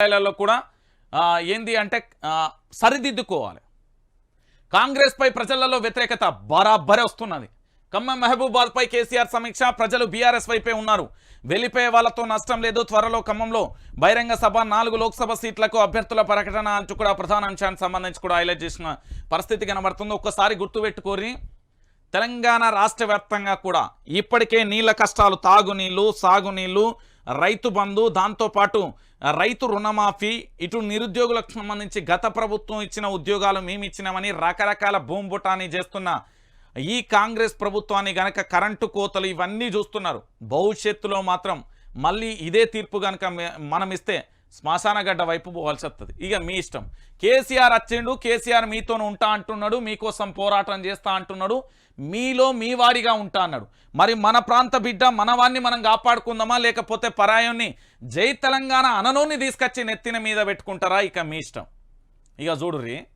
స్థాయిలలో కూడా ఏంది అంటే సరిదిద్దుకోవాలి. కాంగ్రెస్ పై ప్రజలలో వ్యతిరేకత బరాబరే వస్తున్నది. ఖమ్మం మహబూబాద్పై కేసీఆర్ సమీక్ష ప్రజలు బీఆర్ఎస్ వైపే ఉన్నారు. వెళ్ళిపోయే వాళ్ళతో నష్టం లేదు త్వరలో ఖమ్మంలో బహిరంగ సభ నాలుగు లోక్సభ సీట్లకు అభ్యర్థుల ప్రకటన అంచు కూడా ప్రధాన అంశానికి సంబంధించి కూడా హైలైట్ చేసిన పరిస్థితి కనబడుతుంది. ఒక్కసారి గుర్తుపెట్టుకొని తెలంగాణ రాష్ట్ర వ్యాప్తంగా కూడా ఇప్పటికే నీళ్ళ కష్టాలు తాగునీళ్ళు సాగునీళ్ళు రైతు బంధు దాంతోపాటు రైతు రుణమాఫీ ఇటు నిరుద్యోగులకు సంబంధించి గత ప్రభుత్వం ఇచ్చిన ఉద్యోగాలు మేము ఇచ్చినామని రకరకాల భూంబుటాన్ని చేస్తున్న ఈ కాంగ్రెస్ ప్రభుత్వాన్ని గనక కరెంటు కోతలు ఇవన్నీ చూస్తున్నారు. భవిష్యత్తులో మాత్రం మళ్ళీ ఇదే తీర్పు కనుక మనం ఇస్తే శ్మశానగడ్డ వైపు పోవాల్సి వస్తుంది ఇక మీ ఇష్టం. కేసీఆర్ వచ్చిండు కేసీఆర్ మీతో ఉంటా అంటున్నాడు మీకోసం పోరాటం చేస్తా అంటున్నాడు మీలో మీ వారిగా ఉంటా అన్నాడు. మరి మన ప్రాంత బిడ్డ మనవాన్ని మనం కాపాడుకుందామా లేకపోతే పరాయాన్ని జై తెలంగాణ అననోని తీసుకొచ్చి నెత్తిన మీద పెట్టుకుంటారా? ఇక మీ ఇష్టం. ఇక చూడుర్రి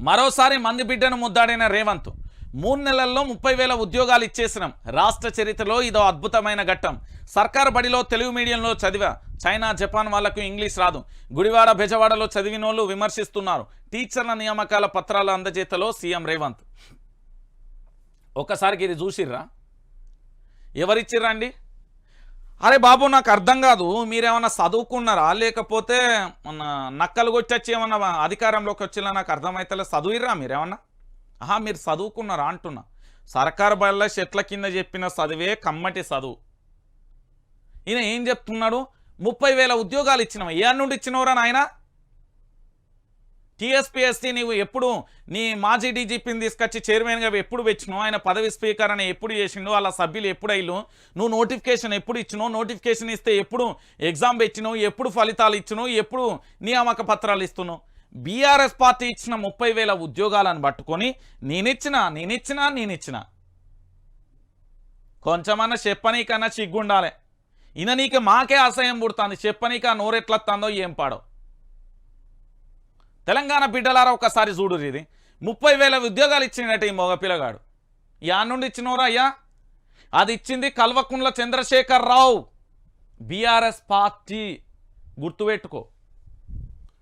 మరోసారి మంది బిడ్డను ముద్దాడిన రేవంత్. మూడు నెలల్లో ముప్పై వేల ఉద్యోగాలు ఇచ్చేసినాం. రాష్ట్ర చరిత్రలో ఇదో అద్భుతమైన ఘట్టం. సర్కార్ బడిలో తెలుగు మీడియంలో చదివా. చైనా జపాన్ వాళ్ళకు ఇంగ్లీష్ రాదు. గుడివాడ బెజవాడలో చదివినోళ్ళు విమర్శిస్తున్నారు. టీచర్ల నియామకాల పత్రాల అందజేతలో సీఎం రేవంత్. ఒక్కసారికి ఇది చూసిర్రా? ఎవరిచ్చిర్రా అండి? అరే బాబు నాకు అర్థం కాదు. మీరేమన్నా చదువుకున్నారా? లేకపోతే మన నక్కలు కొట్టచ్చి ఏమన్నా అధికారంలోకి వచ్చినా నాకు అర్థమైతేలే చదువుర్రా మీరేమన్నా? ఆహా మీరు చదువుకున్నారా అంటున్నా. సర్కారు బల్ల చెట్ల కింద చెప్పిన చదివే కమ్మటి చదువు. ఈయన ఏం చెప్తున్నాడు? ముప్పై వేల ఉద్యోగాలు ఇచ్చినావు? ఏ నుండి ఇచ్చినవరా నాయన? టీఎస్పీఎస్సీ నీవు ఎప్పుడు నీ మాజీ డీజీపీని తీసుకొచ్చి చైర్మన్గా ఎప్పుడు వచ్చినావు ఆయన పదవి స్పీకర్ అని ఎప్పుడు చేసిండు వాళ్ళ సభ్యులు ఎప్పుడు నువ్వు నోటిఫికేషన్ ఎప్పుడు ఇచ్చినావు నోటిఫికేషన్ ఇస్తే ఎప్పుడు ఎగ్జామ్ పెట్టినావు ఎప్పుడు ఫలితాలు ఇచ్చినావు ఎప్పుడు నియామక పత్రాలు ఇస్తున్నావు బీఆర్ఎస్ పార్టీ ఇచ్చిన ముప్పై వేల ఉద్యోగాలను పట్టుకొని నేనిచ్చిన నేనిచ్చిన నేనిచ్చిన. కొంచెమన్నా చెప్పనీకన్నా సిగ్గుండాలి. ఈయన నీకు మాకే అసహ్యం పుడుతుంది. చెప్పనీక నోరెట్లొస్తుందో ఏం పాడో. తెలంగాణ బిడ్డలారా ఒకసారి చూడురు ఇది. ముప్పై వేల ఉద్యోగాలు ఇచ్చినట్టు ఈ మగ పిల్లగాడు. యా నుండి ఇచ్చినోరా అయ్యా? అది ఇచ్చింది కల్వకుండ్ల చంద్రశేఖర్ రావు. బీఆర్ఎస్ పార్టీ గుర్తుపెట్టుకో.